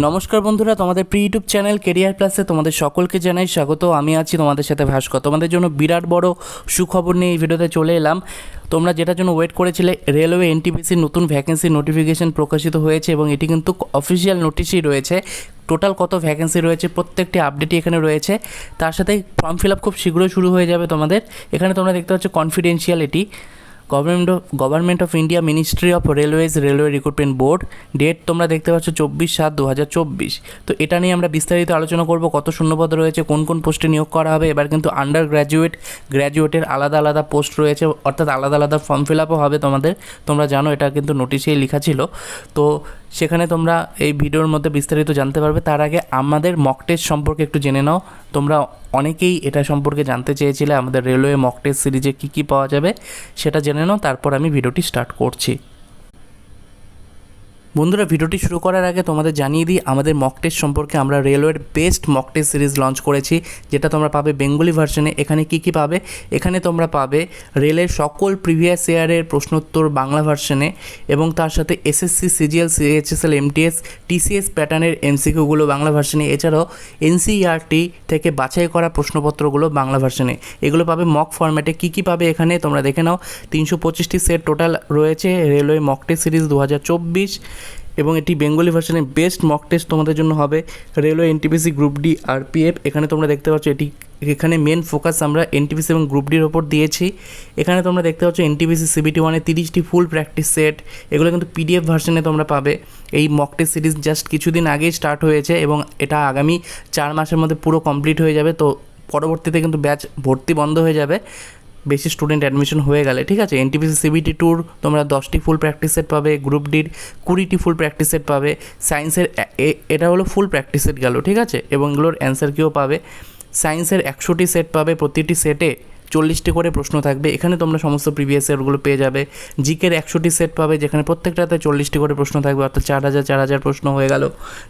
নমস্কার বন্ধুরা, তোমাদের প্রি ইউটিউব চ্যানেল কেরিয়ার প্লাসে তোমাদের সকলকে জানাই স্বাগত। আমি আছি তোমাদের সাথে ভাস্কর। তোমাদের জন্য বিরাট বড় সুখবর নিয়ে এই ভিডিওতে চলে এলাম। তোমরা যেটার জন্য ওয়েট করেছিলে রেলওয়ে এনটিপিসির নতুন ভ্যাকেন্সি নোটিফিকেশন প্রকাশিত হয়েছে এবং এটি কিন্তু অফিসিয়াল নোটিশই রয়েছে। টোটাল কত ভ্যাকেন্সি রয়েছে, প্রত্যেকটি আপডেটই এখানে রয়েছে। তার সাথে ফর্ম ফিল আপ খুব শীঘ্রই শুরু হয়ে যাবে তোমাদের। এখানে তোমরা দেখতে পাচ্ছ confidentiality government of government of India ministry of railways railway recruitment board date তোমরা দেখতে পাচ্ছ চব্বিশ সাত দু হাজার চব্বিশ। তো এটা নিয়ে আমরা বিস্তারিত আলোচনা করব, কত শূন্যপদ রয়েছে, কোন কোন পোস্টে নিয়োগ করা হবে, এবার কিন্তু আন্ডার গ্র্যাজুয়েট গ্র্যাজুয়েটের আলাদা আলাদা পোস্ট রয়েছে, অর্থাৎ আলাদা আলাদা ফর্ম ফিল আপও হবে তোমাদের, তোমরা জানো এটা কিন্তু নোটিশেই লেখা ছিল। তো সেখানে তোমরা এই ভিডিওর মধ্যে বিস্তারিত জানতে পারবে, তার আগে আমাদের মক টেস্ট সম্পর্কে একটু জেনে নাও, তোমরা অনেকেই এটা সম্পর্কে জানতে চেয়েছিলে আমাদের রেলওয়ে মকটেস সিরিজে কী কী পাওয়া যাবে, সেটা জেনে নাও, তারপর আমি ভিডিওটি স্টার্ট করছি। বন্ধুরা, ভিডিওটি শুরু করার আগে তোমাদের জানিয়ে দিই, আমাদের মক টেস্ট সম্পর্কে আমরা রেলওয়ের best mock test series launch করেছি, যেটা তোমরা পাবে বেঙ্গলি ভার্সনে এখানে কি কি পাবে? এখানে তোমরা পাবে রেলের সকল প্রিভিয়াস ইয়ারের প্রশ্নোত্তর বাংলা ভার্সনে এবং তার সাথে SSC CGL CHSL MTS TCS প্যাটার্নের এমসিকিউগুলো বাংলা ভার্সনে এছাড়াও এনসিইআরটি থেকে বাছাই করা প্রশ্নপত্রগুলো বাংলা ভার্সনে এগুলো পাবে মক ফরম্যাটে কী কী পাবে এখানে তোমরা দেখে নাও। তিনশো পঁচিশটি সেট টোটাল রয়েছে রেলওয়ে মক টেস্ট সিরিজ দু হাজার চব্বিশ। এবং এটি বেঙ্গলি ভার্সনের বেস্ট মক টেস্ট তোমাদের জন্য হবে। Railway NTPC group D R PF এখানে তোমরা দেখতে পাচ্ছ এটি, এখানে মেন ফোকাস আমরা এনটিপিসি এবং গ্রুপ ডির ওপর দিয়েছি। এখানে তোমরা দেখতে পাচ্ছ এনটিপিসি সিবিটি ওয়ানে তিরিশটি ফুল প্র্যাকটিস সেট এগুলো কিন্তু পিডিএফ ভার্সনে তোমরা পাবে। এই মক টেস্ট সিরিজ জাস্ট কিছুদিন আগেই স্টার্ট হয়েছে এবং এটা আগামী চার মাসের মধ্যে পুরো কমপ্লিট হয়ে যাবে। তো পরবর্তীতে কিন্তু ব্যাচ ভর্তি বন্ধ হয়ে যাবে। বেশি স্টুডেন্ট অ্যাডমিশন হয়ে গেলে, ঠিক আছে? এনটিপিসি সিবিটি ট্যুর তোমরা দশটি ফুল প্র্যাকটিস সেট পাবে গ্রুপ ডির কুড়িটি ফুল প্র্যাকটিস সেট পাবে সায়েন্সের এটা হলো ফুল প্র্যাকটিস সেট গেল, ঠিক আছে? এবং এগুলোর অ্যান্সার কিও পাবে। সায়েন্সের একশোটি সেট পাবে, প্রতিটি সেটে চল্লিশটি করে প্রশ্ন থাকবে। এখানে তোমরা সমস্ত প্রিভিয়াস ইয়ারগুলো পেয়ে যাবে। জিকের একশোটি সেট পাবে, যেখানে প্রত্যেকটাতে চল্লিশটি করে প্রশ্ন থাকবে, অর্থাৎ চার হাজার চার হাজার প্রশ্ন হয়ে গেল।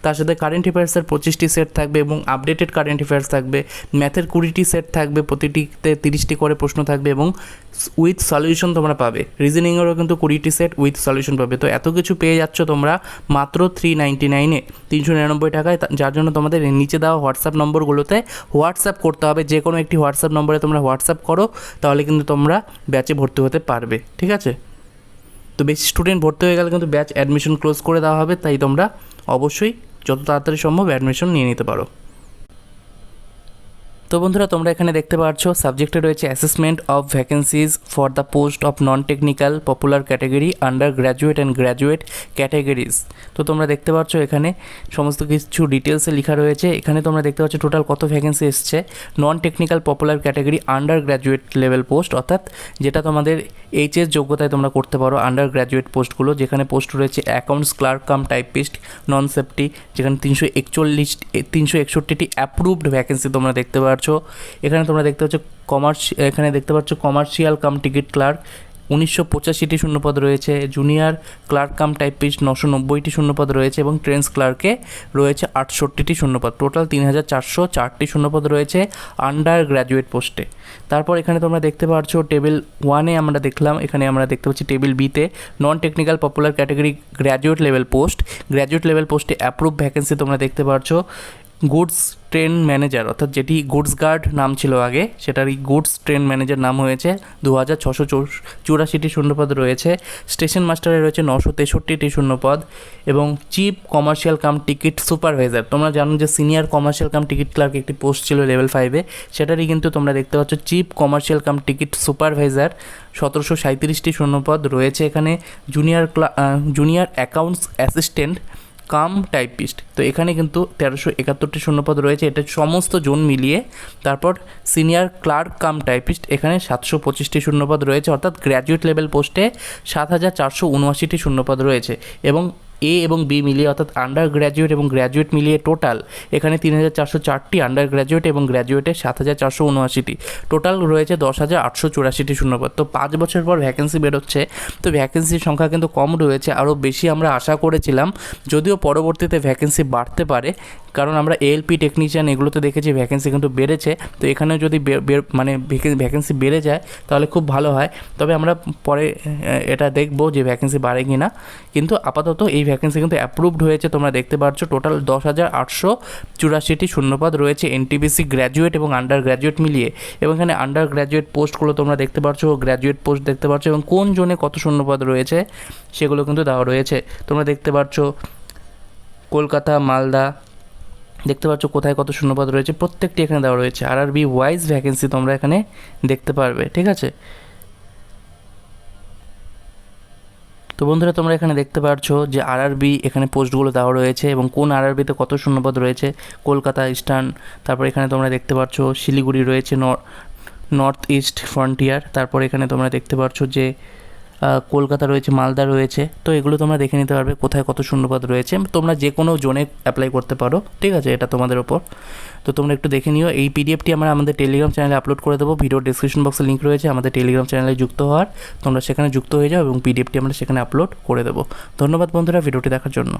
তার সাথে কারেন্ট অ্যাফেয়ার্সের পঁচিশটি সেট থাকবে এবং আপডেটেড কারেন্ট অ্যাফেয়ার্স থাকবে। ম্যাথের কুড়িটি সেট থাকবে, প্রতিটিতে তিরিশটি করে প্রশ্ন থাকবে এবং উইথ সলিউশন তোমরা পাবে। রিজনিংয়েরও কিন্তু কুড়িটি সেট উইথ সলিউশন পাবে। তো এত কিছু পেয়ে যাচ্ছ তোমরা মাত্র থ্রি নাইনটি নাইনে তিনশো নিরানব্বই টাকায় যার জন্য তোমাদের নিচে দেওয়া হোয়াটসঅ্যাপ নম্বরগুলোতে হোয়াটসঅ্যাপ করতে হবে। যে কোনো একটি হোয়াটসঅ্যাপ নম্বরে তোমরা হোয়াটসঅ্যাপ করো তাহলে কিন্তু তোমরা ব্যাচে ভর্তি হতে পারবে, ঠিক আছে? তো বেশি স্টুডেন্ট ভর্তি হয়ে গেলে কিন্তু ব্যাচ অ্যাডমিশন ক্লোজ করে দেওয়া হবে, তাই তোমরা অবশ্যই যত তাড়াতাড়ি সম্ভব অ্যাডমিশন নিয়ে নিতে পারো। তো বন্ধুরা, তোমরা এখানে দেখতে পাচ্ছ সাবজেক্টে রয়েছে assessment of vacancies for the post of non technical popular category under graduate and graduate categories তো তোমরা দেখতে পাচ্ছ এখানে সমস্ত কিছু ডিটেলসে লেখা রয়েছে। এখানে তোমরা দেখতে পাচ্ছ টোটাল কত ভ্যাকেন্সি এসছে। Non technical popular category under graduate level post অর্থাৎ যেটা তোমাদের এইচএস যোগ্যতায় তোমরা করতে পারো আন্ডার গ্র্যাজুয়েট পোস্টগুলো যেখানে পোস্ট রয়েছে accounts clerk cum typist non safety যেখানে তিনশো একচল্লিশ, তিনশো একষট্টিটি অ্যাপ্রুভড ভ্যাকেন্সি তোমরা দেখতে পাচ্ছ এখানে তোমরা দেখতে পাচ্ছ কমার্স এখানে দেখতে পাচ্ছ কমার্শিয়াল কাম টিকিট ক্লার্ক উনিশশো পঁচাশিটি শূন্যপদ রয়েছে। জুনিয়র ক্লার্ক কাম টাইপিস্ট নশো নব্বইটি শূন্যপদ রয়েছে এবং ট্রেন্স ক্লার্কে রয়েছে আটষট্টিটি শূন্যপদ। টোটাল তিন হাজার চারশো চারটি শূন্যপদ রয়েছে আন্ডার গ্র্যাজুয়েট পোস্টে তারপর এখানে তোমরা দেখতে পাচ্ছ টেবিল ওয়ানে আমরা দেখলাম। এখানে আমরা দেখতে পাচ্ছি টেবিল বিতে non technical popular category graduate level post graduate level পোস্টে অ্যাপ্রুভ ভ্যাকেন্সি তোমরা দেখতে পাচ্ছ। গুডস ট্রেন ম্যানেজার, অর্থাৎ যেটি গুডস গার্ড নাম ছিল আগে, সেটারই গুডস ট্রেন ম্যানেজার নাম হয়েছে। দু হাজার ছশো চুরাশিটি শূন্যপদ রয়েছে। স্টেশন মাস্টারে রয়েছে নশো তেষট্টিটি শূন্যপদ এবং chief commercial cum ticket supervisor. তোমরা জানো যে senior commercial cum ticket clerk একটি পোস্ট ছিল লেভেল ফাইভে। সেটারই কিন্তু তোমরা দেখতে পাচ্ছ chief commercial cum ticket supervisor সতেরোশো সাঁত্রিশটি শূন্যপদ রয়েছে এখানে। জুনিয়র ক্লা junior accounts assistant cum typist. তো এখানে কিন্তু তেরোশো একাত্তরটি শূন্যপদ রয়েছে। এটা সমস্ত জোন মিলিয়ে তারপর সিনিয়র ক্লার্ক কাম টাইপিস্ট, এখানে সাতশো পঁচিশটি শূন্যপদ রয়েছে। অর্থাৎ গ্র্যাজুয়েট লেভেল পোস্টে সাত হাজার চারশো উনআশিটি শূন্যপদ রয়েছে। এবং এ এবং বি মিলিয়ে, অর্থাৎ আন্ডার গ্র্যাজুয়েট এবং গ্র্যাজুয়েট মিলিয়ে টোটাল এখানে তিন হাজার চারশো চারটি আন্ডার গ্র্যাজুয়েট এবং গ্র্যাজুয়েটে সাত হাজার চারশো উনআশিটি। টোটাল রয়েছে দশ হাজার আটশো চুরাশিটি শূন্যপদ। তো পাঁচ বছর পর ভ্যাকেন্সি বেরোচ্ছে। তো ভ্যাকেন্সির সংখ্যা কিন্তু কম রয়েছে। আরও বেশি আমরা আশা করেছিলাম, যদিও পরবর্তীতে ভ্যাকেন্সি বাড়তে পারে। কারণ আমরা এএলপি টেকনিশিয়ান এগুলোতে দেখেছি ভ্যাকেন্সি কিন্তু বেড়েছে। তো এখানেও যদি মানে ভ্যাকেন্সি বেড়ে যায়, তাহলে খুব ভালো হয়। তবে আমরা পরে এটা দেখব যে ভ্যাকেন্সি বাড়ে কি না কিন্তু আপাতত এই ভ্যাকেন্সি কিন্তু অ্যাপ্রুভড হয়েছে, তোমরা দেখতে পাচ্ছ টোটাল দশ হাজার আটশো চুরাশিটি শূন্যপদ রয়েছে এনটিবিসি গ্র্যাজুয়েট এবং আন্ডার গ্র্যাজুয়েট মিলিয়ে। এবং এখানে আন্ডার গ্র্যাজুয়েট পোস্টগুলো তোমরা দেখতে পাচ্ছ গ্র্যাজুয়েট পোস্ট দেখতে পাচ্ছ এবং কোন জোনে কত শূন্যপদ রয়েছে, সেগুলো কিন্তু দেওয়া রয়েছে। তোমরা দেখতে পাচ্ছ কলকাতা, মালদা দেখতে পাচ্ছ কোথায় কত শূন্যপদ রয়েছে। প্রত্যেকটি এখানে দেওয়া রয়েছে। আর আরবি ওয়াইজ ভ্যাকেন্সি তোমরা এখানে দেখতে পারবে, ঠিক আছে? তো বন্ধুরা, তোমরা এখানে দেখতে পাচ্ছো যে আর আরআরবি এখানে পোস্টগুলো দেওয়া রয়েছে এবং কোন আর আরআরবিতে কত শূন্যপদ রয়েছে। কলকাতা, ইস্টার্ন, তারপর এখানে তোমরা দেখতে পাচ্ছ শিলিগুড়ি রয়েছে নর্থ ইস্ট ফ্রন্টিয়ার। তারপর এখানে তোমরা দেখতে পাচ্ছ যে কলকাতা রয়েছে, মালদা রয়েছে, তো এগুলো তোমরা দেখে নিতে পারবে কোথায় কত শূন্যপদ রয়েছে। তোমরা যে কোনো জোনে অ্যাপ্লাই করতে পারো, ঠিক আছে? এটা তোমাদের ওপর। তো তোমরা একটু দেখে নিও। এই পিডিএফটি আমরা আমাদের টেলিগ্রাম চ্যানেলে আপলোড করে দেবো। ভিডিও ডিসক্রিপশন বক্সে লিঙ্ক রয়েছে, আমাদের টেলিগ্রাম চ্যানেলে যুক্ত হওয়ার। তোমরা সেখানে যুক্ত হয়ে যাও এবং পিডিএফটি আমরা সেখানে আপলোড করে দেবো। ধন্যবাদ বন্ধুরা ভিডিওটি দেখার জন্য।